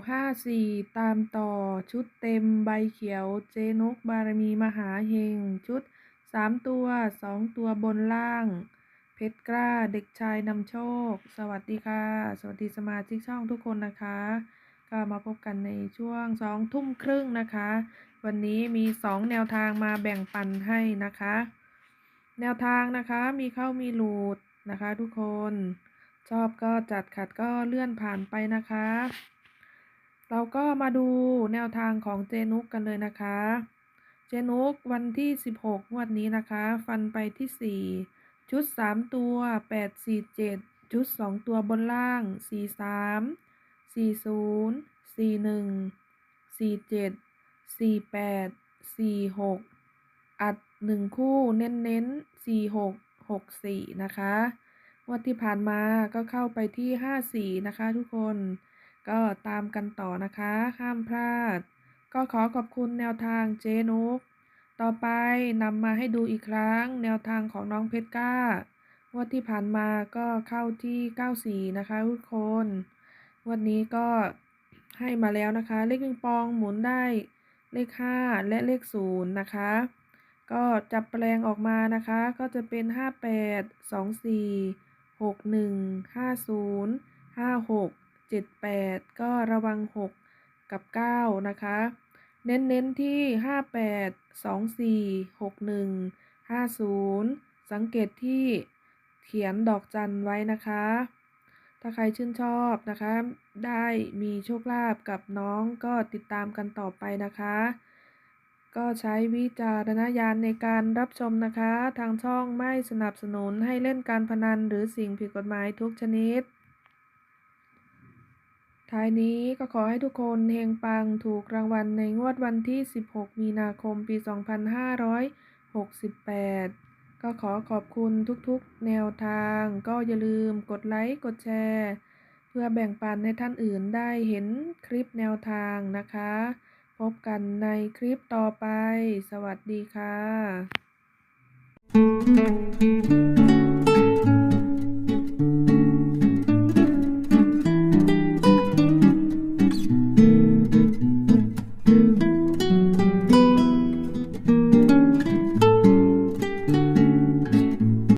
54ตามต่อชุดเต็มใบเขียวเจนกบารมีมหาเฮงชุด3ตัว2ตัวบนล่าง เพชรกล้าเด็กชายนำโชค สวัสดีค่ะ สวัสดีสมาชิกช่องทุกคนนะคะ ก็มาพบกันในช่วง2ทุ่มครึ่งนะคะ วันนี้มี2แนวทางมาแบ่งปันให้นะคะ แนวทางนะคะมีเข้ามีหลุดนะคะทุกคนชอบก็จัดขัดก็เลื่อนผ่านไปนะคะ เราก็มาดูแนวทางของเจนุกกันเลยนะคะ เจนุกวันที่ 16งวดนี้นะคะ ฟันไปที่ 4 ชุด 3 ตัว 8 4 7 ชุด 2 ตัวบนล่าง 4 3 4 0 4 1 4 7 4 8 4 6 อัด 1 คู่เน้นเน้น4 6 6 4 นะคะงวดที่ผ่านมาก็เข้าไปที่ 5 4 นะคะทุกคน ก็ตามกันต่อนะคะห้ามพลาด ก็ขอขอบคุณแนวทางเจนุก ต่อไปนำมาให้ดูอีกครั้ง แนวทางของน้องเพชรก้างวดที่ผ่านมาก็เข้าที่ 94 นะคะทุกคนวันนี้ก็ให้มาแล้วนะคะ เลขปิงปองหมุนได้เลข 5 และเลข 0 นะคะ ก็จับแปลงออกมานะคะ ก็จะเป็น 58 24 61 50 56 78 ก็ระวัง 6 กับ 9 นะคะ เน้นเน้นที่ 58 24 61 50 สังเกตที่เขียนดอกจันไว้นะคะ ถ้าใครชื่นชอบนะคะ ได้มีโชคลาภกับน้องก็ติดตามกันต่อไปนะคะก็ใช้วิจารณญาณในการรับชมนะคะ ทางช่องไม่สนับสนุนให้เล่นการพนันหรือสิ่งผิดกฎหมายทุกชนิด ท้ายนี้ก็ขอให้ทุกคนเฮงปังถูกรางวัลในงวดวันที่ 16 มีนาคมปี 2568 ก็ขอขอบคุณทุกๆ แนวทาง ก็อย่าลืมกดไลค์ กดแชร์ เพื่อแบ่งปันให้ท่านอื่นได้เห็นคลิปแนวทางนะคะ พบกันในคลิปต่อไป สวัสดีค่ะ